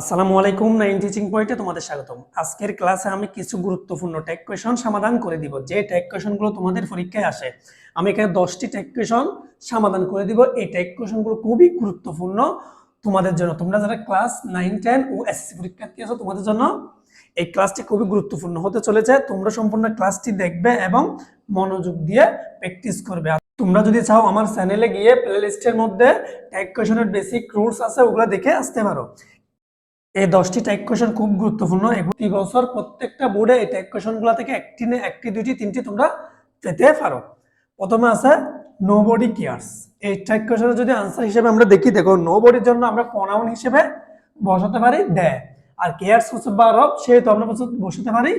আসসালামু আলাইকুম, nine teaching পয়েন্টে তোমাদের স্বাগতম। আজকের ক্লাসে আমি কিছু গুরুত্বপূর্ণ টেক কোয়েশন সমাধান করে দিব। যে টেক কোয়েশনগুলো তোমাদের পরীক্ষায় আসে, আমি এখানে দশটি টেক কোয়েশন সমাধান করে দিব। এই টেক কোয়েশনগুলো খুবই গুরুত্বপূর্ণ তোমাদের জন্য। তোমরা যারা ক্লাস নাইন টেন ও এসএসসি পরীক্ষার্থী আছো, তোমাদের জন্য এই ক্লাসটি খুবই গুরুত্বপূর্ণ হতে চলেছে। তোমরা সম্পূর্ণ ক্লাসটি দেখবে এবং মনোযোগ দিয়ে প্র্যাকটিস করবে। তোমরা যদি চাও আমার চ্যানেলে গিয়ে প্লে লিস্টের মধ্যে টেক কোয়েশনের বেসিক রুলস আছে, ওগুলো দেখে আসতে পারো। এই দশটি টাইপ কোয়েশন খুব গুরুত্বপূর্ণ। প্রতি বছর প্রত্যেকটা বোর্ডে এই টাইপ কোয়েশনগুলো থেকে একটি না একটি, দুইটি, তিনটি তোমরা পেতে পারো। প্রথমে আছে নো বডি কেয়ার্স এই টাইপ কোয়েশনের যদি আনসার হিসেবে আমরা দেখি, দেখো নো বডির জন্য আমরা প্রনাউন হিসেবে বসাতে পারি দে। আর কেয়ার্স হচ্ছে বা রব সেহেতু আমরা বস- বসাতে পারি।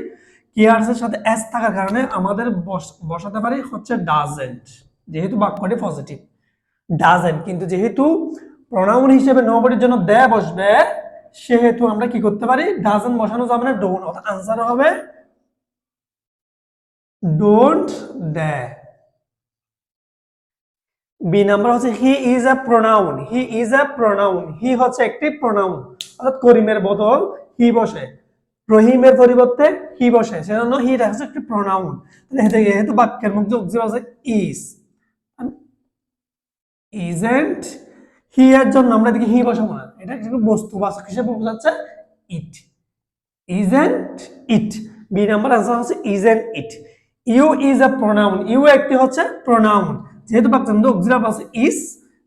কেয়ার্স এর সাথে এস থাকার কারণে আমাদের বস- বসাতে পারি হচ্ছে ডাজেন্ট যেহেতু বাক্যটি পজিটিভ ডাজেন্ট কিন্তু যেহেতু প্রনাউন হিসেবে নো বডির জন্য দে বসবে সেহেতু আমরা কি করতে পারি? ডাজেন্ট বসানো যাবে না ডোন্ট অর্থাৎ আনসার হবে ডোন্ট দে বি নাম্বার হচ্ছে he is a pronoun he is a pronoun he হচ্ছে একটি প্রোনাউন অর্থাৎ করিমের বদল হি বসে, রহিমের পরিবর্তে হি বসে, সেজন্য হি হচ্ছে একটি প্রোনাউন যেহেতু বাক্যের মধ্যে ইজ ইজেন্ট হি এর জন্য আমরা দেখি হি বসাবো না। এটা বস্তু, বাচক হিসেবে বোঝাচ্ছে it is isn't it B number answer হচ্ছে is isn't it you is a pronoun you একটি হচ্ছে প্রোনাউন যেহেতু বাক্যের মধ্যে অক্সিলাম আছে ইজ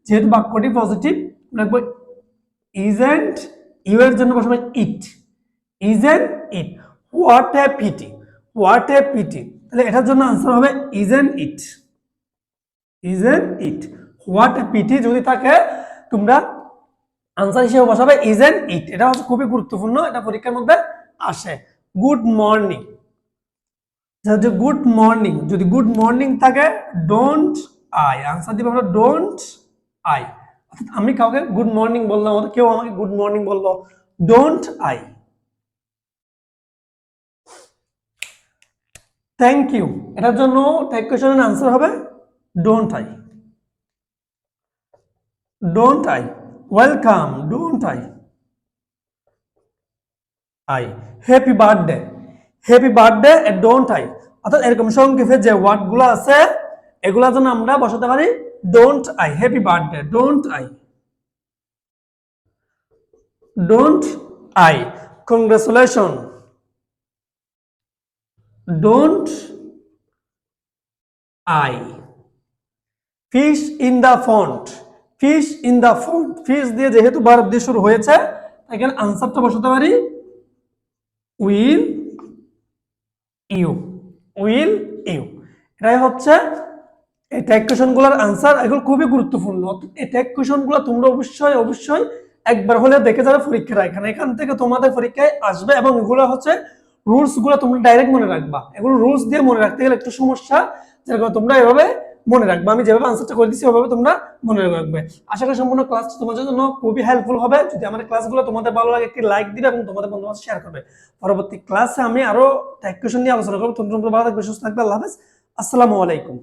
যেহেতু বাক্যটি পজিটিভ ইজ ইজেন্ট ইউ এর জন্য বসাবো it is isn't it what a pity what a pity তাহলে এটার জন্য আনসার হবে is isn't it isn't it what a pity যদি থাকে তোমরা আনসার হিসেবে বসাবে ইজেন্ট ইট এটা হচ্ছে খুবই গুরুত্বপূর্ণ, এটা পরীক্ষার মধ্যে আসে। গুড মর্নিং গুড মর্নিং যদি গুড মর্নিং থাকে ডোন্ট আই আনসার দিবে আমরা ডোন্ট আই আমি কাউকে গুড মর্নিং বললাম কেউ আমাকে গুড মর্নিং বলল ডোন্ট আই থ্যাংক ইউ এটার জন্য ট্যাগ কোয়েশনের আনসার হবে don't I don't I welcome don't I I happy birthday happy birthday don't I অর্থাৎ এরকম সংক্ষেপে যে ওয়ার্ডগুলো আছে এগুলোর জন্য আমরা বসাতে পারি don't I happy birthday don't I don't I congratulation don't I fish in the font fish in the font fish দিয়ে যেহেতু ভারত দিয়ে শুরু হয়েছে এখানে আনসারটা বসাতে পারি। উইল ইউ উইল ইউ এটাই হচ্ছে এই ট্যাগ কোয়েশনগুলোর আনসার এগুলো খুবই গুরুত্বপূর্ণ। এই ট্যাগ কোয়েশনগুলো তোমরা অবশ্যই অবশ্যই একবার হলে দেখে যাবে পরীক্ষার এখানে এখান থেকে তোমাদের পরীক্ষায় আসবে এবং এগুলো হচ্ছে রুলসগুলো তোমরা ডাইরেক্ট মনে রাখবা। এগুলো রুলস দিয়ে মনে রাখতে গেলে একটু সমস্যা, যেরকম তোমরা এভাবে মনে রাখবে। আমি যেভাবে আনসারটা করে দিচ্ছি ওভাবে তোমরা মনে রাখবে। আশা করি সম্পূর্ণ ক্লাসটা তোমাদের জন্য খুবই হেল্পফুল হবে। যদি আমার ক্লাসগুলো তোমাদের ভালো লাগে, একটি লাইক দিবে এবং তোমাদের বন্ধু শেয়ার করবে। পরবর্তী ক্লাসে আমি আরও ট্যাগ কোয়েশন নিয়ে আলোচনা করব। তোমরা ভালো থাকবে, সুস্থ থাকবে, আল্লাহ হাফেজ। আসসালামু আলাইকুম।